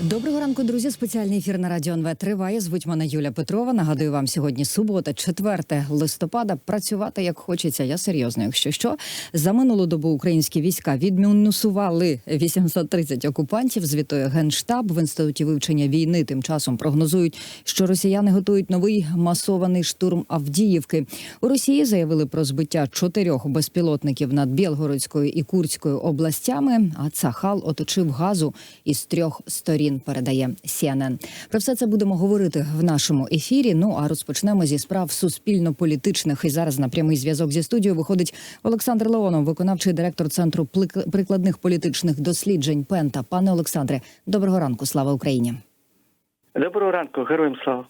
Доброго ранку, друзі. Спеціальний ефір на радіо НВ триває. Звуть мене Юля Петрова. Нагадую вам сьогодні субота, 4 листопада. Працювати як хочеться. Я серйозно, якщо що за минулу добу українські війська відмінусували 830 окупантів. Звітує генштаб в інституті вивчення війни. Тим часом прогнозують, що росіяни готують новий масований штурм Авдіївки. У Росії заявили про збиття чотирьох безпілотників над Білгородською і Курською областями. А Цахал оточив газу із трьох сторін. Передає CNN. Про все це будемо говорити в нашому ефірі. Ну а розпочнемо зі справ суспільно-політичних. І зараз на прямий зв'язок зі студією виходить Олександр Леонов, виконавчий директор центру прикладних політичних досліджень Пента. Пане Олександре, доброго ранку. Слава Україні. Доброго ранку, героям слава.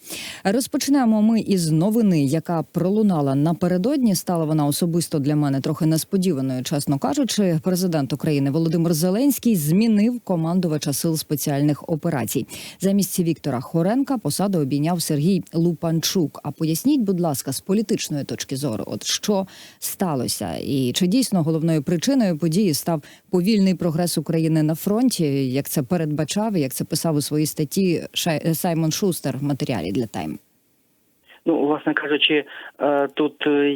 Розпочнемо ми із новини, яка пролунала напередодні. Стала вона особисто для мене трохи несподіваною, чесно кажучи. Президент України Володимир Зеленський змінив командувача сил спеціальних операцій. Замість Віктора Хоренка посаду обійняв Сергій Лупанчук. А поясніть, будь ласка, з політичної точки зору, от що сталося, і чи дійсно головною причиною події став повільний прогрес України на фронті, як це передбачав, як це писав у своїй статті Саймон Шустер в матеріалі для Тайм. Ну, власне кажучи, е, тут е,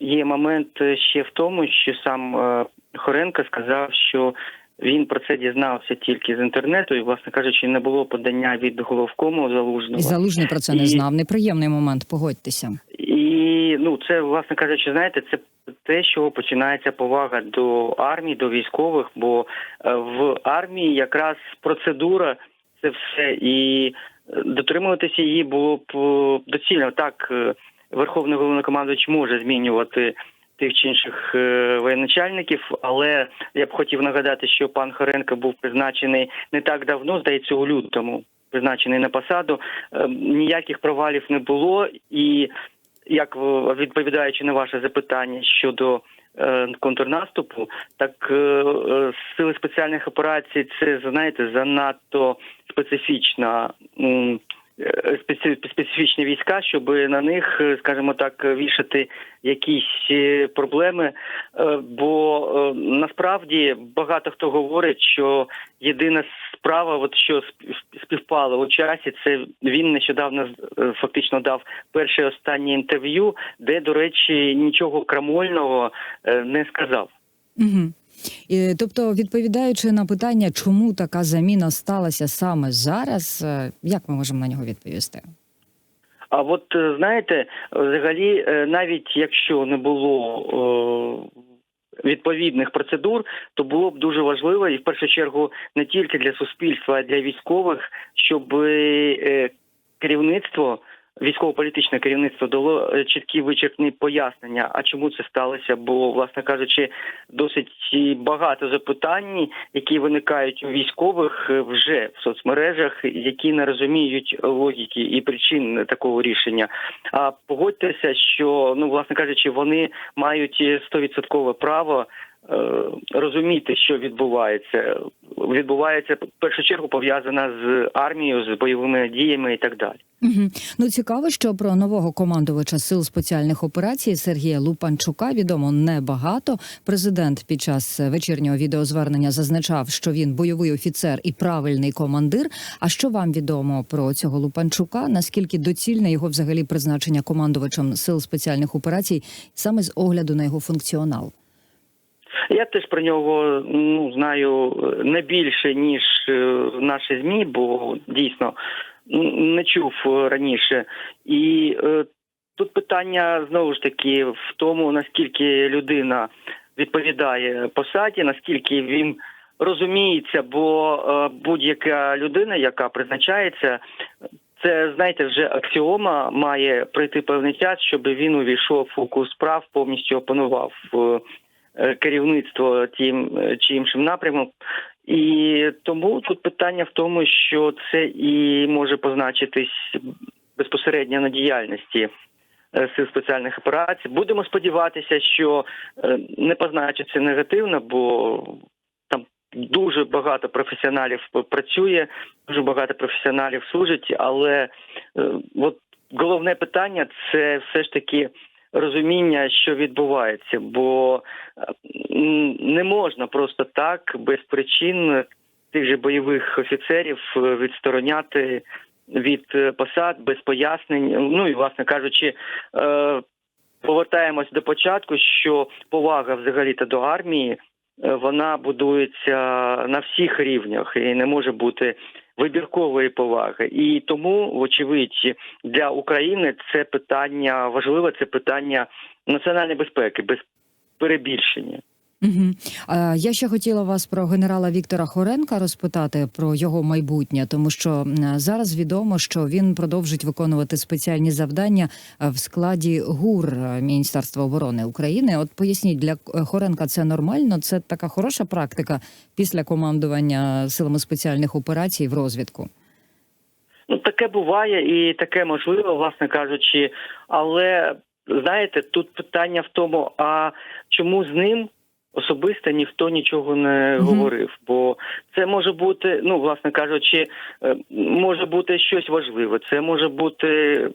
є момент ще в тому, що сам е, Хоренко сказав, що він про це дізнався тільки з інтернету, і, власне кажучи, не було подання від головкому залужного. І Залужний про це не І- знав. Неприємний момент, погодьтеся. І ну, це, власне кажучи, знаєте, це те, з чого починається повага до армії, до військових, бо е, в армії якраз процедура це все, і е, дотримуватися її було б е, доцільно. Так, е, Верховний головнокомандуючий може змінювати тих чи інших е, воєначальників, але я б хотів нагадати, що пан Хоренко був призначений не так давно, здається, у лютому. Призначений на посаду, ніяких провалів не було, і як відповідаючи на ваше запитання щодо контрнаступу, так е, е, сили спеціальних операцій це знаєте занадто специфічна. Е, Специфічні війська, щоб на них, е, скажімо так, вішати якісь е, проблеми. Бо насправді багато хто говорить, що єдина справа, от що сп- співпало у часі, це він нещодавно фактично дав перше останнє інтерв'ю, де, до речі, нічого крамольного не сказав. Угу. Тобто, відповідаючи на питання, чому така заміна сталася саме зараз, е, як ми можемо на нього відповісти? А от е, знаєте, взагалі, е, навіть якщо не було відповідних процедур, то було б дуже важливо і в першу чергу не тільки для суспільства, а для військових, щоб керівництво. Військово-політичне керівництво дало е, чіткі вичерпні пояснення, а чому це сталося? Бо, власне кажучи, досить багато запитань, які виникають у військових е, вже в соцмережах, які не розуміють логіки і причин такого рішення. А погодьтеся, що ну, власне кажучи, вони мають стовідсоткове право. Е, Розуміти, що відбувається, відбувається в першу чергу пов'язана з армією, з бойовими діями і так далі. Угу. Ну цікаво, що про нового командувача сил спеціальних операцій Сергія Лупанчука відомо небагато. Президент під час вечірнього відеозвернення зазначав, що він бойовий офіцер і правильний командир. А що вам відомо про цього Лупанчука? Наскільки доцільне його взагалі призначення командувачем сил спеціальних операцій саме з огляду на його функціонал? Я теж про нього ну знаю е, не більше ніж е, наші змі, бо дійсно не чув е, раніше. І тут питання знову ж таки в тому, наскільки людина відповідає посаді, наскільки він розуміється, бо будь-яка людина, яка призначається. Це знаєте, вже аксіома має пройти певний час, щоб він увійшов в фокус справ, повністю опанував керівництво тим е, чи іншим напрямом. І тому тут питання в тому, що це і може позначитись безпосередньо на діяльності е, сил спеціальних операцій. Будемо сподіватися, що е, не позначиться негативно, бо там дуже багато професіоналів працює, дуже багато професіоналів служить, але е, от головне питання це все ж таки розуміння, що відбувається, бо не можна просто так без причин тих же бойових офіцерів е, відстороняти від е, посад без пояснень. Ну і власне кажучи, е, повертаємось до початку, що повага взагалі та до армії вона будується на всіх рівнях і не може бути вибіркової поваги. І тому, вочевидь, для України це питання важливе, це питання національної безпеки, без перебільшення. Угу. Я ще хотіла вас про генерала Віктора Хоренка розпитати про його майбутнє, тому що зараз відомо, що він продовжить виконувати спеціальні завдання е, в складі ГУР е, Міністерства оборони України. От поясніть для е, Хоренка це нормально? Це така хороша практика після командування силами спеціальних операцій в розвідку. Ну, таке буває і таке можливо, власне кажучи. Але знаєте, тут питання в тому, а чому з ним особисто ніхто нічого не говорив? Бо це може бути, ну, власне кажучи, е, може бути щось важливе. Це може бути.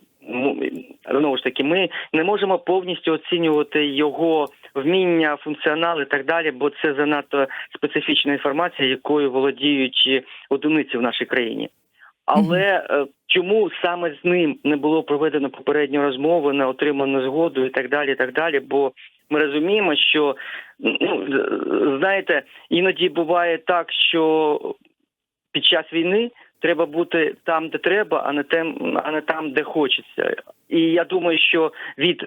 Знову ж таки, ми не можемо повністю оцінювати його вміння, функціонал і так далі, бо це занадто специфічна інформація, якою володіють одиниці в нашій країні. Але е, чому саме з ним не було проведено попередньої розмови, не отримано згоду і так далі, і так далі. Бо ми розуміємо, що ну знаєте, іноді буває так, що під час війни треба бути там, де треба, а не тем, а не там, де хочеться. І я думаю, що від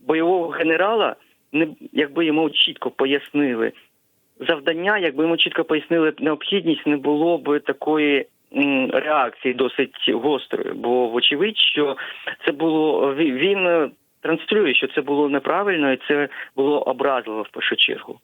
бойового генерала, не якби йому чітко пояснили завдання, якби йому чітко пояснили необхідність, не було б такої реакції досить гострої. Бо вочевидь, що це було ві- він транслює, що це було неправильно, і це було образливо в першу чергу.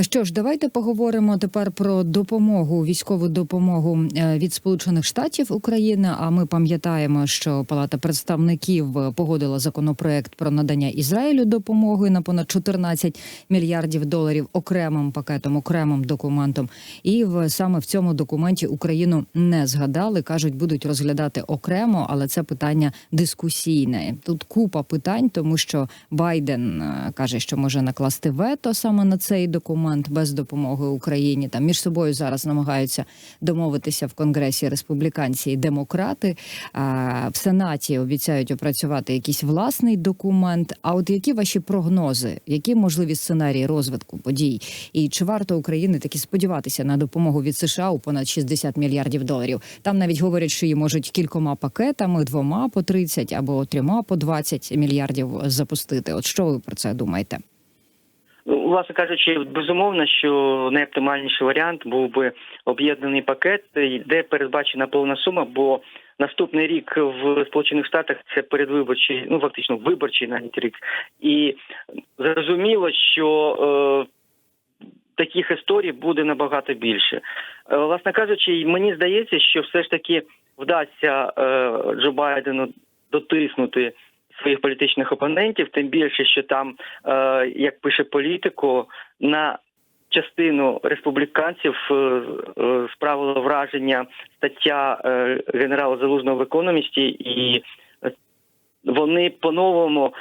Що ж, давайте поговоримо тепер про допомогу, військову допомогу е, від Сполучених Штатів України. А ми пам'ятаємо, що Палата представників погодила законопроект про надання Ізраїлю допомоги на понад 14 мільярдів доларів окремим пакетом, окремим документом. І в саме в цьому документі Україну не згадали. кажуть, будуть розглядати окремо, але це питання дискусійне. Тут купа питань, тому що Байден е, каже, що може накласти вето саме на цей документ без допомоги Україні. Там між собою зараз намагаються домовитися в конгресі республіканці і демократи. А в сенаті обіцяють опрацювати якийсь власний документ. А от які ваші прогнози, які можливі сценарії розвитку подій, і чи варто України таки сподіватися на допомогу від США у понад 60 мільярдів доларів? Там навіть говорять, що її можуть кількома пакетами, двома по 30 або трьома по 20 мільярдів запустити. От що ви про це думаєте? Власне кажучи, безумовно, що найоптимальніший варіант був би об'єднаний пакет, де передбачена повна сума, бо наступний рік в Сполучених Штатах це передвиборчий, ну фактично виборчий навіть рік, і зрозуміло, що е, таких історій буде набагато більше. Е, власне кажучи, мені здається, що все ж таки вдасться е, Джо Байдену дотиснути своїх політичних опонентів, тим більше, що там, е, як пише політико, на частину республіканців е, е, справила враження стаття генерала Залужного в економісті, і вони по-новому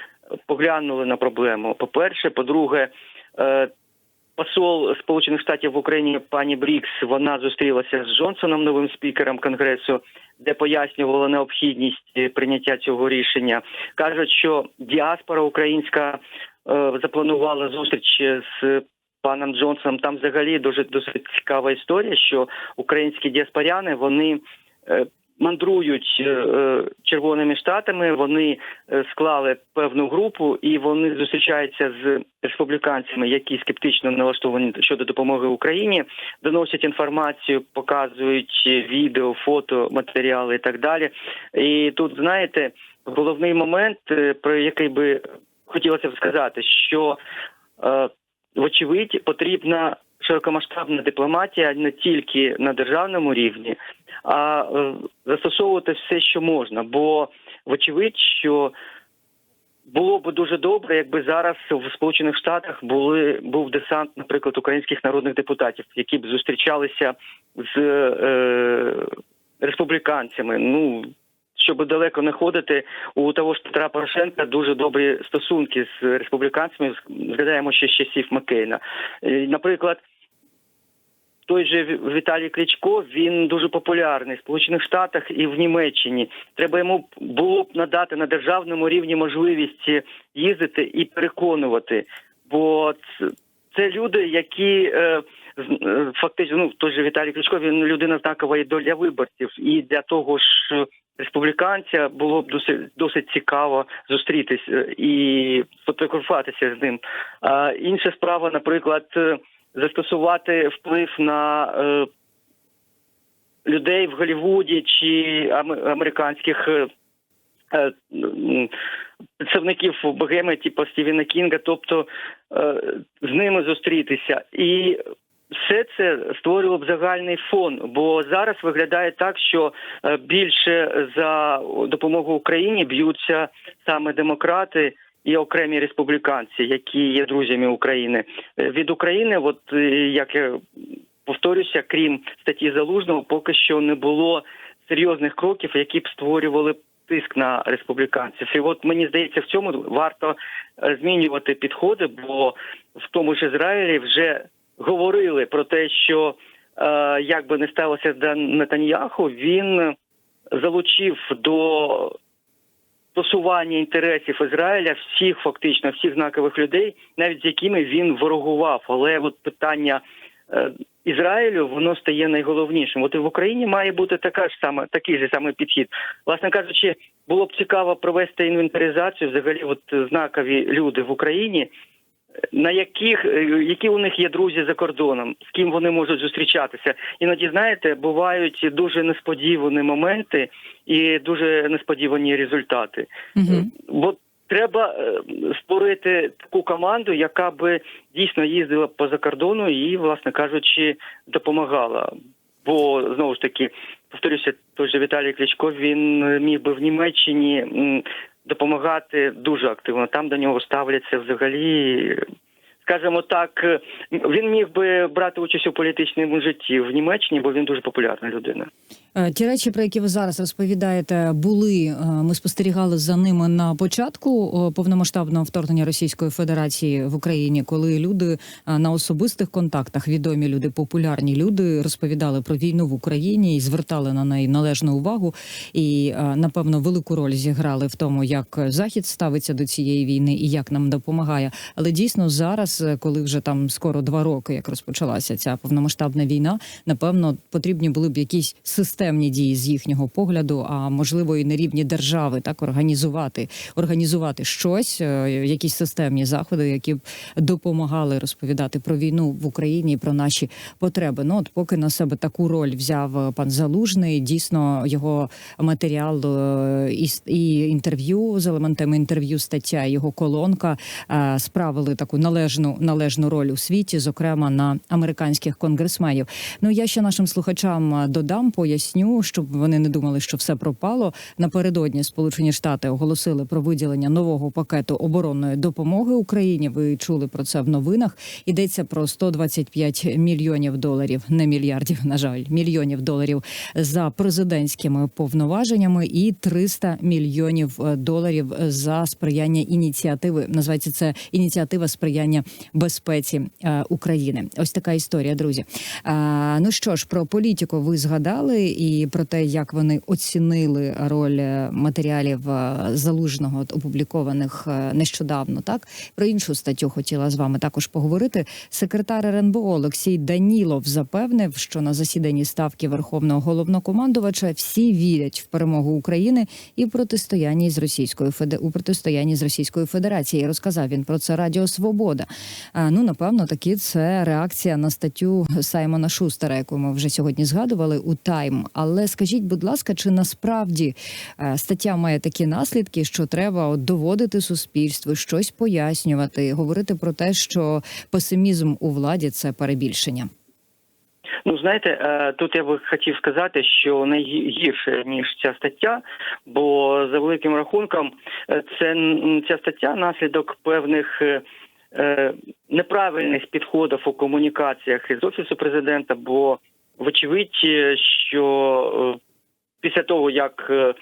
поглянули на проблему. По-перше, по-друге, е, посол Сполучених Штатів в Україні пані Брікс вона зустрілася з Джонсоном, новим спікером Конгресу, де пояснювала необхідність е, прийняття цього рішення. кажуть, що діаспора українська е, запланувала зустріч з паном Джонсоном. Там взагалі дуже досить цікава історія, що українські діаспоряни вони. Мандрують е, е, червоними штатами, вони е, склали певну групу, і вони зустрічаються з республіканцями, які скептично налаштовані щодо допомоги Україні, доносять інформацію, показують відео, фото, матеріали і так далі. І тут знаєте, головний момент, про який би хотілося б сказати, що вочевидь потрібна широкомасштабна дипломатія не тільки на державному рівні, а е, застосовувати все, що можна. Бо вочевидь, що було б дуже добре, якби зараз в Сполучених Штатах були був десант, наприклад, українських народних депутатів, які б зустрічалися з е, республіканцями. Ну щоб далеко не ходити, у того ж Петра Порошенка дуже добрі стосунки з республіканцями. Згадаємо ще з часів Маккейна. Е, Наприклад, той же Ві- Віталій Кличко він дуже популярний в Сполучених Штатах і в Німеччині. Треба йому було б надати на державному рівні можливість їздити і переконувати. Бо це, люди, які е, е, фактично ну той же Віталій Кличко, він людина знакова і для виборців, і для того ж республіканця було б досить досить цікаво зустрітись е, і фотографуватися з ним. А інша справа, наприклад, е, застосувати вплив на е, людей в Голлівуді чи ам- американських е, е, представників богеми, типу Стівена Кінга, тобто е, з ними зустрітися. І все це створило б загальний фон, бо зараз виглядає так, що е, більше за допомогу Україні б'ються саме демократи і окремі республіканці, які є друзями України. Е, Від України, от е, як я повторюся, крім статті залужного, поки що не було серйозних кроків, які б створювали тиск на республіканців. І от мені здається, в цьому варто е, змінювати підходи, бо в тому ж Ізраїлі вже говорили про те, що як би не сталося з Нетаньяху, він залучив до просування інтересів Ізраїля всіх фактично всіх знакових людей, навіть з якими він ворогував. Але от питання е, Ізраїлю воно стає найголовнішим. От і в Україні має бути така ж саме такий же самий підхід. Власне кажучи, було б цікаво провести інвентаризацію взагалі, от знакові люди в Україні. На яких е, які у них є друзі за кордоном, з ким вони можуть зустрічатися, іноді знаєте, бувають дуже несподівані моменти і дуже несподівані результати. Угу. Бо треба е, створити таку команду, яка би дійсно їздила по закордону і, власне кажучи, допомагала. Бо знову ж таки, повторюся, той же Віталій Кличко він міг би в Німеччині допомагати дуже активно. Там до нього ставляться взагалі. Скажімо так, він міг би брати участь у політичному житті в Німеччині, бо він дуже популярна людина. Е, Ті речі, про які ви зараз розповідаєте, були е, ми спостерігали за ними на початку е, повномасштабного вторгнення Російської Федерації в Україні, коли люди на особистих контактах, відомі люди, популярні люди, розповідали про війну в Україні і звертали на неї належну увагу. І напевно велику роль зіграли в тому, як захід ставиться до цієї війни і як нам допомагає. Але дійсно зараз, коли вже там скоро два роки, як розпочалася ця повномасштабна війна, напевно, потрібні були б якісь системні дії з їхнього погляду, а можливо і на рівні держави, так організувати, організувати щось, е, якісь системні заходи, які б допомагали розповідати про війну в Україні і про наші потреби. Ну от поки на себе таку роль взяв е, пан Залужний, дійсно його матеріал е, і, і інтерв'ю з елементами інтерв'ю, стаття, його колонка справили таку належну належну роль у світі, зокрема на американських конгресменів. Ну я ще нашим слухачам додам, поясню, щоб вони не думали, що все пропало. Напередодні Сполучені Штати оголосили про виділення нового пакету оборонної допомоги Україні. Ви чули про це в новинах. Йдеться про 125 мільйонів доларів, не мільярдів, на жаль, мільйонів доларів за президентськими повноваженнями і 300 мільйонів е, доларів за сприяння ініціативи. Називається це ініціатива сприяння безпеці е, України. Ось така історія, друзі. Ну що ж, про політику ви згадали і про те, як вони оцінили роль е, матеріалів е, залужного опублікованих е, нещодавно. Так про іншу статтю хотіла з вами також поговорити. Секретар РНБО Олексій Данілов запевнив, що на засіданні ставки Верховного головнокомандувача всі вірять в перемогу України і протистоянні з Російською Феде... у протистоянні з Російською Федерацією. Розказав він про це Радіо Свобода. А, ну напевно, таки це реакція на статтю Саймона Шустера, яку ми вже сьогодні згадували у Тайм. Але скажіть, будь ласка, чи насправді е, стаття має такі наслідки, що треба доводити суспільству, щось пояснювати, говорити про те, що песимізм у владі це перебільшення? Ну, знаєте, е, тут я би хотів сказати, що найгірше ніж ця стаття, бо за великим рахунком е, це ця стаття наслідок певних неправильних підходів у комунікаціях із офісу президента. Бо вочевидь, е, що е, після того як е,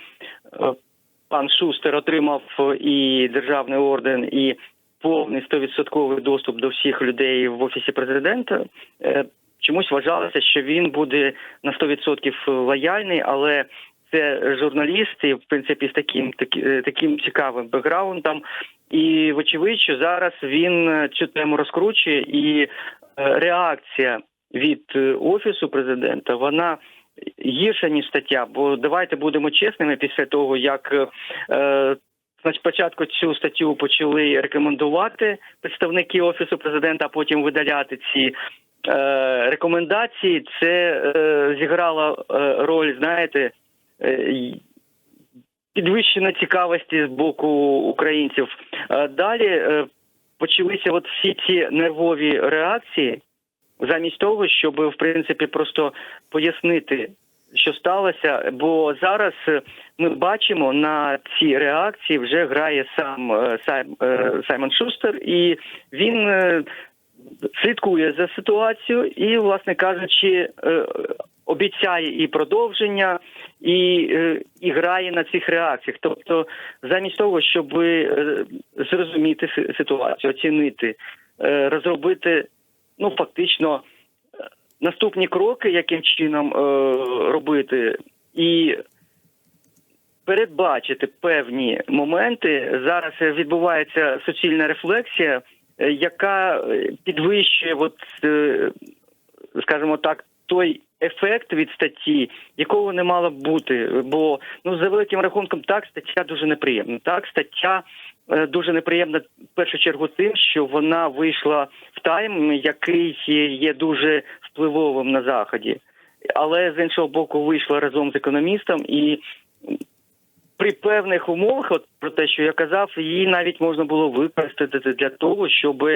пан Шустер отримав і державний орден, і повний 100% доступ до всіх людей в офісі президента. Чомусь вважалося, що він буде на 100% лояльний, але це журналісти, в принципі, з таким такі- таким цікавим бекграундом. І вочевидь, що зараз він цю тему розкручує, і реакція від е, офісу президента вона гірша ніж стаття. Бо давайте будемо чесними після того, як е, е, спочатку цю статтю почали рекомендувати представники офісу президента, а потім видаляти ці. е, Рекомендації це е, зіграло роль, знаєте, підвищена цікавості з боку українців. Далі почалися от всі ці нервові реакції, замість того, щоб в принципі просто пояснити, що сталося. Бо зараз е, ми бачимо на ці реакції вже грає сам е, Сайм, е, Саймон Шустер, і він слідкує за ситуацією і, власне кажучи, обіцяє і продовження, і, і грає на цих реакціях. Тобто, замість того, щоб зрозуміти ситуацію, оцінити, розробити ну фактично е, наступні кроки, яким чином е, робити, і передбачити певні моменти. Зараз відбувається суцільна рефлексія, е, яка підвищує, от, скажімо так, той ефект від статті, якого не мало б бути. Бо ну за великим рахунком, так стаття дуже неприємна. Так, стаття дуже неприємна в першу чергу тим, що вона вийшла в тайм, який є дуже впливовим на заході. Але з іншого боку, вийшла разом з економістом і при певних умовах, от про те, що я казав, її навіть можна було використати для того, щоб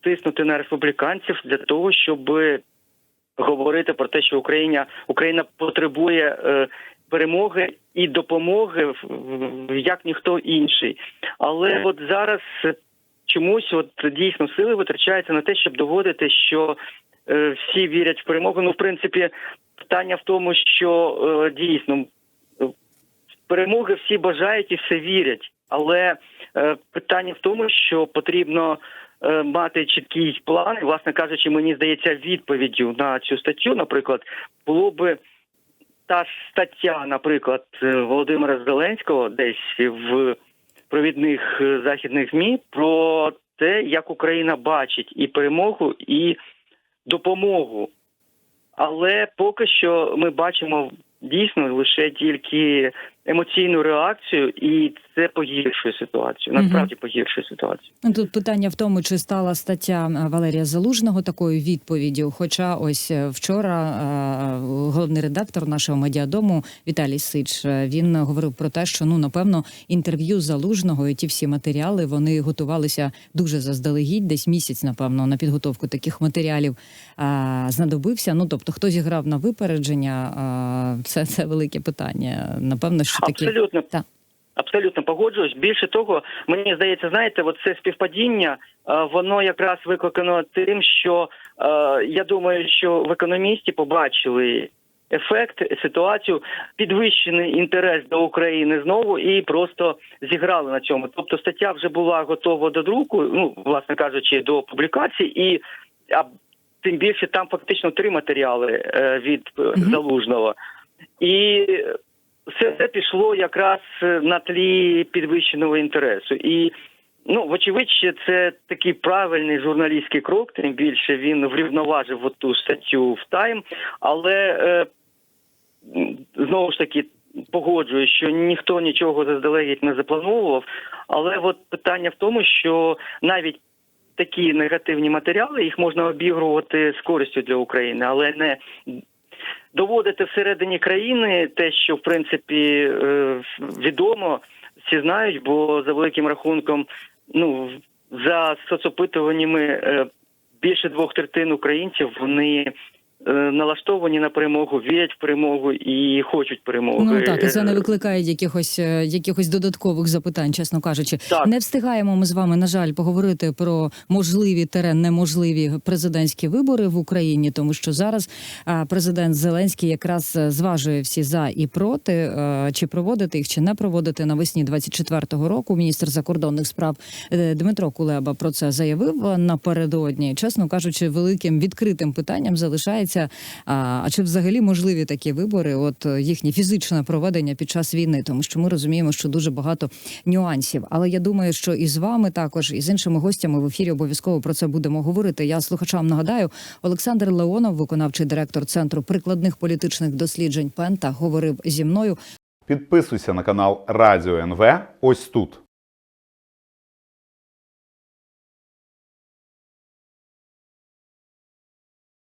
тиснути на республіканців, для того, щоб говорити про те, що Україна Україна потребує е, перемоги і допомоги як ніхто інший. Але от зараз чомусь от дійсно сили витрачаються на те, щоб доводити, що е, всі вірять в перемогу. Ну, в принципі, питання в тому, що е, дійсно е, перемоги всі бажають і все вірять. Але питання в тому, що потрібно мати чіткий план. І, власне кажучи, мені здається, відповіддю на цю статтю, наприклад, було би та стаття, наприклад, е, Володимира Зеленського, десь в провідних е, західних змі про те, як Україна бачить і перемогу, і допомогу. Але поки що ми бачимо дійсно лише тільки емоційну реакцію, і це погіршує ситуацію. Насправді погіршує ситуацію. Ну, Тут питання в тому, чи стала стаття е, Валерія Залужного такою відповіддю. Хоча ось е, вчора е, головний редактор нашого медіадому Віталій Сич він говорив про те, що ну напевно інтерв'ю Залужного і ті всі матеріали вони готувалися дуже заздалегідь, десь місяць, напевно, на підготовку таких матеріалів знадобився. Ну тобто, хто зіграв на випередження, це, це велике питання. Напевно, що такі Абсолютно. Так. Абсолютно погоджуюсь. Більше того, мені здається, знаєте, от це співпадіння, е, воно якраз викликано тим, що е, я думаю, що в економісті побачили ефект, ситуацію, підвищений інтерес до України знову і просто зіграли на цьому. Тобто стаття вже була готова до друку, ну власне кажучи, до публікації, і а тим більше там фактично три матеріали е, від залужного. І все це пішло якраз е, на тлі підвищеного інтересу. І ну, вочевидь, це такий правильний журналістський крок, тим більше він врівноважив оту статтю в Тайм, але е, знову ж таки. Погоджую, що ніхто нічого заздалегідь не заплановував, але от питання в тому, що навіть такі негативні матеріали їх можна обігрувати з користю для України, але не доводити всередині країни те, що в принципі е, відомо, всі знають, бо за великим рахунком, ну за соцопитуваннями е, більше двох третин українців вони налаштовані на перемогу, вірять в перемогу і хочуть перемоги. Ну так, і це не Е, викликає якихось е, якихось додаткових запитань, чесно кажучи. Так. Не встигаємо ми з вами, на жаль, поговорити про можливі терен неможливі президентські вибори в Україні, тому що зараз президент Зеленський якраз е, зважує всі за і проти, е, чи проводити їх, чи не проводити навесні 24-го року. Міністр закордонних справ е, Дмитро Кулеба про це заявив е, напередодні. Чесно кажучи, великим відкритим питанням залишається. А, а чи взагалі можливі такі вибори? От е, їхнє фізичне проведення під час війни, тому що ми розуміємо, що дуже багато нюансів. Але я думаю, що і з вами також, і з іншими гостями в ефірі обов'язково про це будемо говорити. Я слухачам нагадаю, Олександр Леонов, виконавчий директор центру прикладних політичних досліджень Пента, говорив зі мною. Підписуйся на канал Радіо НВ ось тут.